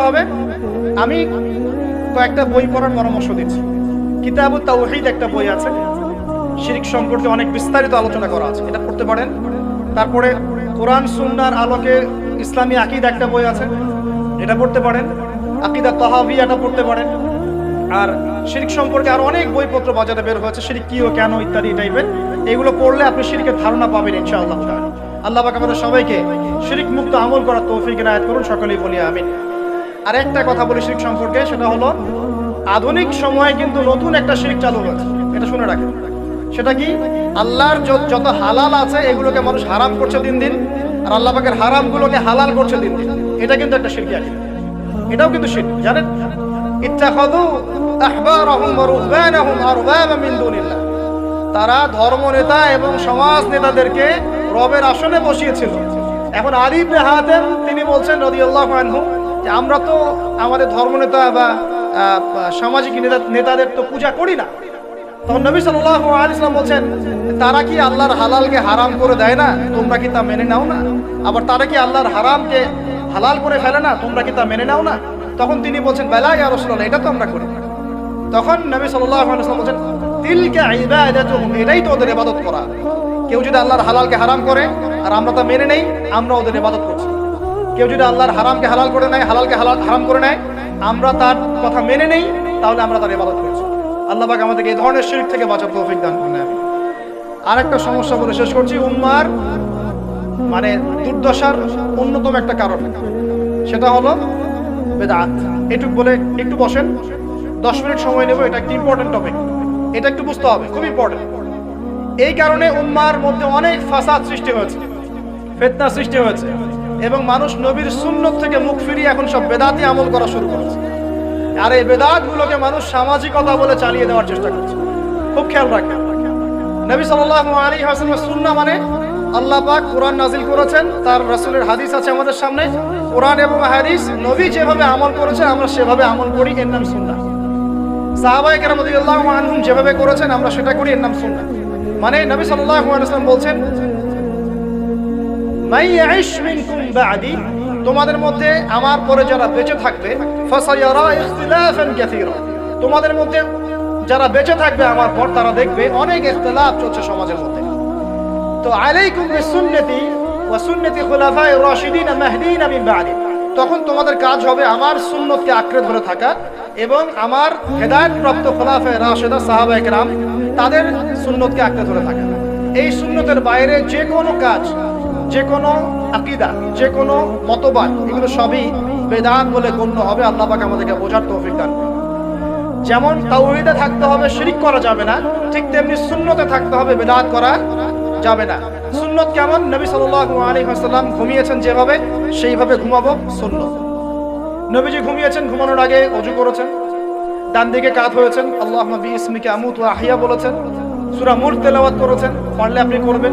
হবে। আমি কয়েকটা বই পড়ার পরামর্শ দিচ্ছি। কিতাবু তাওহীদ একটা বই আছে। শিরিক সম্পর্কে অনেক বিস্তারিত আলোচনা করা আছে। এটা পড়তে পারেন। তারপরে কোরআন সুন্নার আলোকে ইসলামী আকিদ একটা বই আছে। এটা পড়তে পারেন। আকিদা তহাবি এটা পড়তে পারেন। আর শিরিক সম্পর্কে আর অনেক বইপত্র বাজারে বের হয়েছে। শিরিক কি ও কেন ইত্যাদি টাইপের এগুলো পড়লে আপনি শিরিকের ধারণা পাবেন ইনশাআল্লাহ আল্লাহ পাক আমাদের সবাইকে শিরিক মুক্ত আমল করার তৌফিক এনায়েত করুন। সকলেই বলি আমিন। আর একটা কথা বলি শিরিক সম্পর্কে, সেটা হলো আধুনিক সময়ে কিন্তু নতুন একটা শিরিক চালু হয়েছে। এটা শুনে রাখেন। সেটা কি? আল্লাহর যত হালাল আছে, এগুলোকে মানুষ হারাম করছে দিন দিন, আর আল্লাহ পাকের হারামগুলোকে হালাল করছে দিন দিন। এটা কিন্তু একটা শিরকি আছে এটাও কিন্তু শিরক, জানেন? ইত্তাখাযু আহবারাহুম ওয়া রুহবানাহুম আরবাবা মিন দুনিল্লাহ। তারা ধর্ম নেতা এবং সমাজ নেতাদেরকে রবের আসনে বসিয়েছিল। এখন আলী হাতেম, তিনি বলছেন রাদিয়াল্লাহু আনহু যে আমরা তো আমাদের ধর্মনেতা বা সামাজিক নেতা, নেতাদের তো পূজা করি না। তখন নবী সাল্লাম বলছেন, তারা কি আল্লাহর হালালকে হারাম করে দেয় না? তোমরা কি তা মেনে নাও না? আবার, তারা কি আল্লাহর হারামকে হালাল করে ফেলে না? তোমরা কি তা মেনে নাও না? তখন তিনি বলছেন, বেলা ইয়া রাসূলুল্লাহ, এটা তো আমরা করি তখন নবী সাল্লাম বলছেন, তিলকা এটাই তো ওদের ইবাদত করা। কেউ যদি আল্লাহর হালালকে হারাম করে, আর আমরা তা মেনে নেই আমরা ওদের ইবাদত করছি। কেউ যদি আল্লাহর হারামকে হালাল করে নেয়, হালালকে হালাল হারাম করে নেয়, আমরা তার কথা মেনে নেই, তাহলে আমরা তার ইবাদত করছি। আল্লাহ পাক আমাদেরকে এই ধরনের শিরক থেকে বাঁচার তৌফিক দান করুন, আমিন। আরেকটা সমস্যা বলে শেষ করছি, উম্মার মানে দুর্দশার অন্যতম একটা কারণ। সেটা হলো বেদাত। এটুক বলে একটু বসেন, দশ মিনিট সময় নেব, এটা একটা ইম্পর্টেন্ট টপিক এটা একটু বুঝতে হবে, খুব ইম্পর্টেন্ট এই কারণে উম্মার মধ্যে অনেক ফাসাদ সৃষ্টি হয়েছে, ফেতনা সৃষ্টি হয়েছে। এবং মানুষ নবীর সুন্নত থেকে মুখ ফিরিয়ে এখন সব বেদাতি আমল করা শুরু করেছে। আর এই বেদাতগুলোকে মানুষ সামাজিকতা বলে চালিয়ে দেওয়ার চেষ্টা করছে। খুব খেয়াল রাখেন নবী সাল্লাল্লাহু আলাইহি ওয়াসাল্লামের সুন্নাহ মানে আল্লাহ পাক কোরআন নাজিল করেছেন, তার রাসূলের হাদিস আছে আমাদের সামনে। কোরআন এবং হাদিস নবী যেভাবে আমল করেছেন, আমরা সেভাবে আমল করি, এর নাম সুন্নাহ। সাহাবায়ে কেরাম রাদিয়াল্লাহু আনহুম যেভাবে করেছেন, আমরা সেটা করি, এর নাম সুন্নাহ। মানে নবী আলাইহি বলছেন তোমাদের মধ্যে আমার পরে যারা বেঁচে থাকবে তোমাদের মধ্যে যারা বেঁচে থাকবে আমার পর তারা দেখবে অনেক ইখতিলাফ চলছে সমাজের মধ্যে। তো আলাইকুম সুন্নতি বাদি। তখন তোমাদের কাজ হবে আমার সুন্নতকে আঁকড়ে ধরে থাকা এবং আমার হেদায়েত খোলাফে রাশেদা রাশিদা সাহাবায়ে কেরাম তাদের সুন্নতকে আঁকড়ে ধরে থাকা। এই সুন্নতের বাইরে যে কোনো কাজ যে কোনো আকিদা যে কোনো মতবাদ, এগুলো সবই বেদাত বলে গণ্য হবে। আল্লাহ আমাদেরকে বোঝার তৌফিক দান যেমন তাওহীদে থাকতে হবে, শিরিক করা যাবে না, ঠিক তেমনি সুন্নতে থাকতে হবে, বেদাত করা যাবে না। সুন্নত কেমন? নবী সাল্লাল্লাহু আলাইহি ওয়াসাল্লাম ঘুমিয়েছেন যেভাবে, সেইভাবে ঘুমাবো সুন্নত। নবীজি ঘুমিয়েছেন, ঘুমানোর আগে অজু করেছেন ডান দিকে কাত হয়েছেন আল্লাহ নবী ইসমিকে আমুত আহিয়া বলেছেন, সুরা মুর তেলাওয়াত করেছেন, পারলে আপনি করবেন।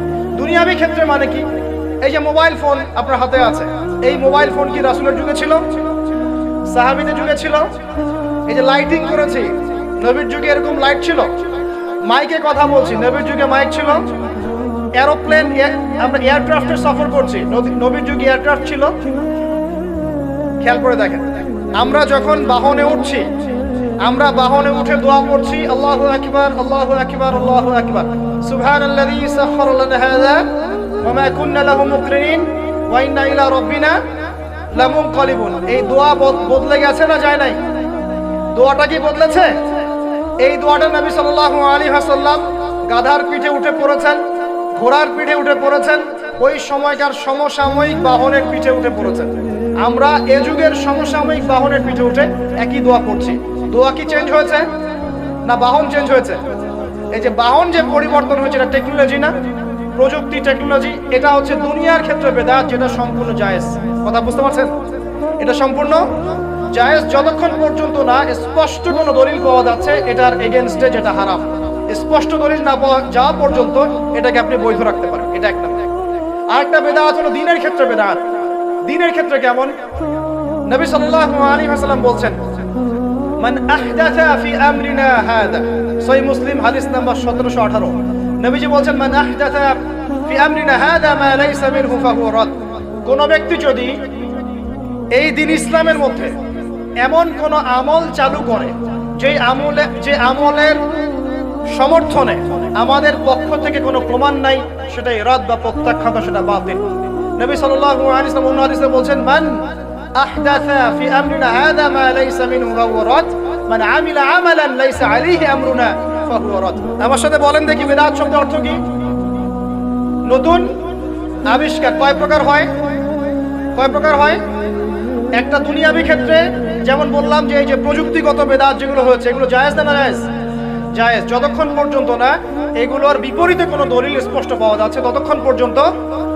দুনিয়াবি ক্ষেত্রে মানে কি? এই যে মোবাইল ফোন আপনার হাতে আছে। এই মোবাইল ফোন কি রাসুলের যুগে ছিল? সাহাবীদের যুগে ছিল? এই যে লাইটিং করেছি, নবীর যুগে এরকম লাইট ছিল? মাইকে কথা বলছি, নবীর যুগে মাইক ছিল? এরোপ্লেন আমরা এয়ারক্রাফটের সফর করছি নবী- নবীর যুগে এয়ারক্রাফট ছিল? খেয়াল করে দেখেন, আমরা যখন বাহনে উঠছি আমরা বাহনে উঠে দোয়া করছি, আল্লাহু আকবার আল্লাহু আকবার আল্লাহু আকবার। সুবহানাল্লাযী সাখখারা লানা হাযা, ওয়া মা কুন্না লাহু মুকরিনিন, ওয়া ইন্না ইলা রাব্বিনা এই দোয়া বদ- বদলে গেছে না যায় নাই? দোয়াটা কি বদলেছে? এই দোয়াটা নবী সাল্লাল্লাহু আলাইহি ওয়াসাল্লাম গাধার পিঠে উঠে পড়েছেন, ঘোড়ার পিঠে উঠে পড়েছেন, ওই সময়কার সমসাময়িক বাহনের পিঠে উঠে পড়েছেন। আমরা এ যুগের সমসাময়িক বাহনের পিঠে উঠে একই দোয়া পড়ছি দোয়া কি চেঞ্জ হয়েছে? না বাহন চেঞ্জ হয়েছে? এই যে বাহন যে পরিবর্তন হয়েছে, এটা টেকনোলজি না? প্রযুক্তি টেকনোলজি এটা হচ্ছে দুনিয়ার ক্ষেত্রে বেদাত, যেটা সম্পূর্ণ জায়েজ। কথা বুঝতে পারছেন? এটা সম্পূর্ণ জায়েজ যতক্ষণ পর্যন্ত না স্পষ্ট কোনো দলিল পাওয়া যাচ্ছে, এটার এগেনস্টে যেটা হারাম। স্পষ্ট দলিল না পাওয়া যাওয়া পর্যন্ত এটাকে আপনি বৈধ রাখতে পারেন। এটা একটা আরেকটা বেদাত হলো দিনের ক্ষেত্রে বেদাত। দিনের ক্ষেত্রে কেমন? নবী সাল্লাল্লাহু আলাইহি ওয়াসাল্লাম বলছেন মান আহদাথা ফি আমরিনা হাদা। সহিহ মুসলিম হাদিস নাম্বার 1718 নবীজি বলছেন, মান আহদাথা ফি আমরিনা হাদা মা লাইসা মিনহু ফাহুয়া রাদ। কোন ব্যক্তি যদি এই দিন ইসলামের মধ্যে এমন কোন আমল চালু করে যে আমলে, যে আমলের সমর্থনে আমাদের পক্ষ থেকে কোনো প্রমাণ নাই, সেটা ইরাদ বা প্রত্যাখ্যাত সেটা বাতিল। নবী সাল্লাল্লাহু আলাইহি ওয়াসাল্লাম বলছেন, মান আহদাথা ফি আমরিনা হাদা মা লাইসা মিনহু ফাহুয়া রাদ মান আমিলা আমালান লাইসা আলাইহি আমরুনা ফাহুয়া রাদ আমার সাথে বলেন দেখি বিদআত শব্দের অর্থ কি? নতুন আবিষ্কার কয় প্রকার হয়? কয় প্রকার হয়? একটা দুনিয়াবি ক্ষেত্রে যেমন বললাম যে এই যে প্রযুক্তিগত বেদাত যেগুলো হয়েছে, এগুলো জায়েজ না জায়েজ? জায়েজ। যতক্ষণ পর্যন্ত না, এগুলোর বিপরীতে কোনো দলিল স্পষ্ট পাওয়া যাচ্ছে, ততক্ষণ পর্যন্ত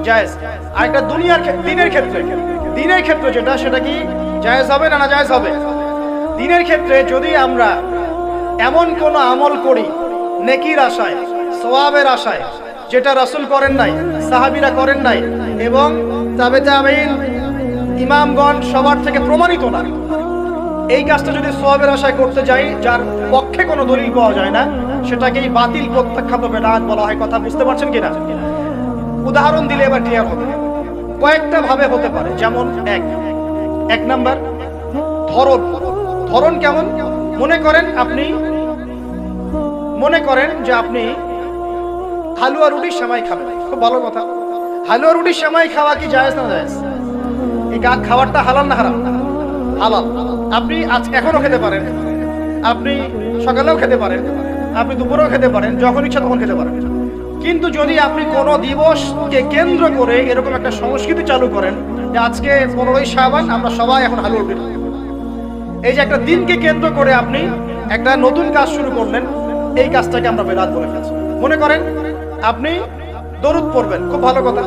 জায়েজ। আর একটা দুনিয়ার দিনের ক্ষেত্রে। দিনের ক্ষেত্রে যেটা, সেটা কি জায়েজ হবে না না জায়েজ হবে? দিনের ক্ষেত্রে যদি আমরা এমন কোনো আমল করি, নেকির আশায় সোয়াবের আশায়, যেটা রাসূল করেন নাই, সাহাবিরা করেন নাই, এবং তাবে তাবেইন ইমামগণ সবার থেকে প্রমাণিত না, এই কাজটা যদি সোয়াবের আশায় করতে যাই, যার পক্ষে কোনো দলিল পাওয়া যায় না, সেটাকেই বাতিল, প্রত্যাখ্যাত বেদাত বলা হয়, কথা বুঝতে পারছেন কিনা? উদাহরণ দিলে এবার ক্লিয়ার হবে। কয়েকটা ভাবে হতে পারে। যেমন এক। এক নাম্বার, ধরন। ধরন কেমন? মনে করেন আপনি, মনে করেন যে আপনি হালুয়া রুটির সেমাই খাবেন। খুব ভালো কথা। হালুয়া রুটির সেমাই খাওয়া কি জায়েজ না জায়েজ? এই খাবারটা হালাল না হারাম? হালাল। আপনি আজ এখনও খেতে পারেন। আপনি সকালেও খেতে পারেন। আপনি দুপুরেও খেতে পারেন। যখন ইচ্ছা তখন খেতে পারেন। কিন্তু যদি আপনি কোনো দিবসকে কেন্দ্র করে এরকম একটা সংস্কৃতি চালু করেন, যে আজকে পনেরোই সাবান আমরা সবাই এখন হালুয়া খাব। এই যে একটা দিনকে কেন্দ্র করে আপনি একটা নতুন কাজ শুরু করলেন, এই কাজটাকে আমরা বেদাত বলে ফেলছি। মনে করেন, আপনি দরুদ পড়বেন, খুব ভালো কথা।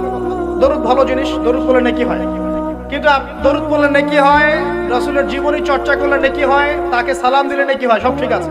দরুদ ভালো জিনিস, দরুদ পড়লে নাকি হয়। কিন্তু দরুদ পড়লে নাকি হয়, রসুলের জীবনী চর্চা করলে নাকি হয়, তাকে সালাম দিলে নাকি হয়, সব ঠিক আছে।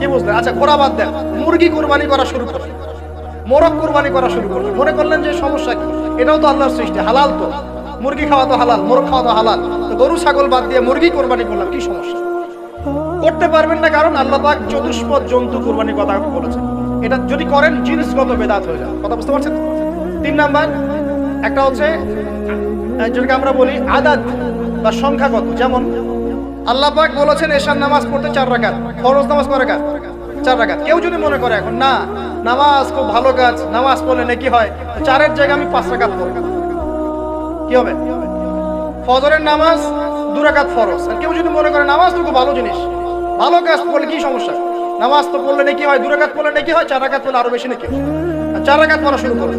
কি বুঝলেন? আচ্ছা ঘোড়া বাদ দেন। মুরগি কোরবানি করা শুরু করি মোরগ কোরবানি করা শুরু করলেন। মনে করলেন যে সমস্যা কি? এটাও তো আল্লাহর সৃষ্টি। হালাল তো। মুরগি খাওয়া তো হালাল, মোরগ খাওয়া তো হালাল। তো গরু, ছাগল বাদ দিয়ে মুরগি কোরবানি করলাম, কি সমস্যা? করতে পারবেন না কারণ আল্লাহ পাক চতুষ্পদ জন্তু কুরবানির কথা বলেছেন। এটা যদি করেন, জিনিসগত বেদাত হয়ে যায় কথা বুঝতে পারছেন? তিন নাম্বার, একটা হচ্ছে যেটাকে আমরা বলি আদাত বা সংখ্যাগত। যেমন আল্লাহ পাক বলেছেন এশার নামাজ পড়তে চার রাকাত, ফরজ নামাজ কয় রাকাত? চার রাকাত। কেউ যদি মনে করে এখন, না, নামাজ খুব ভালো কাজ, নামাজ পড়লে নাকি হয় চারের জায়গায় আমি পাঁচ রাকাত পড়ব। কি হবে? ফজরের নামাজ দুরাকাত ফরজ। আর কেউ যদি মনে করে, নামাজ তো খুব ভালো জিনিস, ভালো কাজ পড়লে কি সমস্যা? নামাজ তো পড়লে নাকি হয় দুরাকাত পড়লে নাকি হয়, চার রাকাত পড়লে আরও বেশি নাকি? চার রাকাত পড়া শুরু করো